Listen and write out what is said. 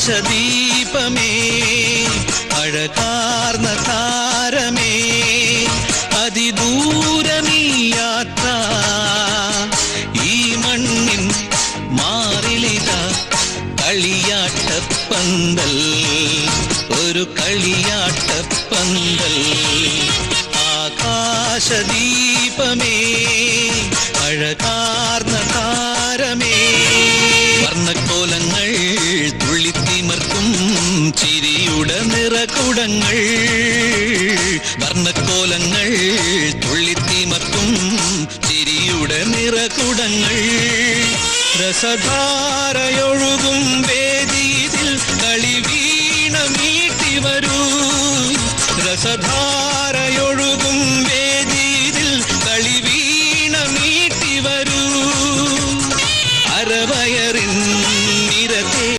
ആകാശദീപമേ അഴകാർന്ന താരമേ അതിദൂരമീ യാത്ര ഈ മണ്ണിൻ മാറിലിത കളിയാട്ടപ്പന്തൽ ഒരു കളിയാട്ടപ്പന്തൽ. ആകാശദീപമേ അഴകാർന്ന വർണകോലങ്ങൾ വർണക്കോലങ്ങൾ തുള്ളിത്തീമത്തും ചിരിയുടെ നിറകുടങ്ങൾ. രസധാരയൊഴുകും വേദിയിൽ കളി വീണ നീട്ടി വരൂ രസധാര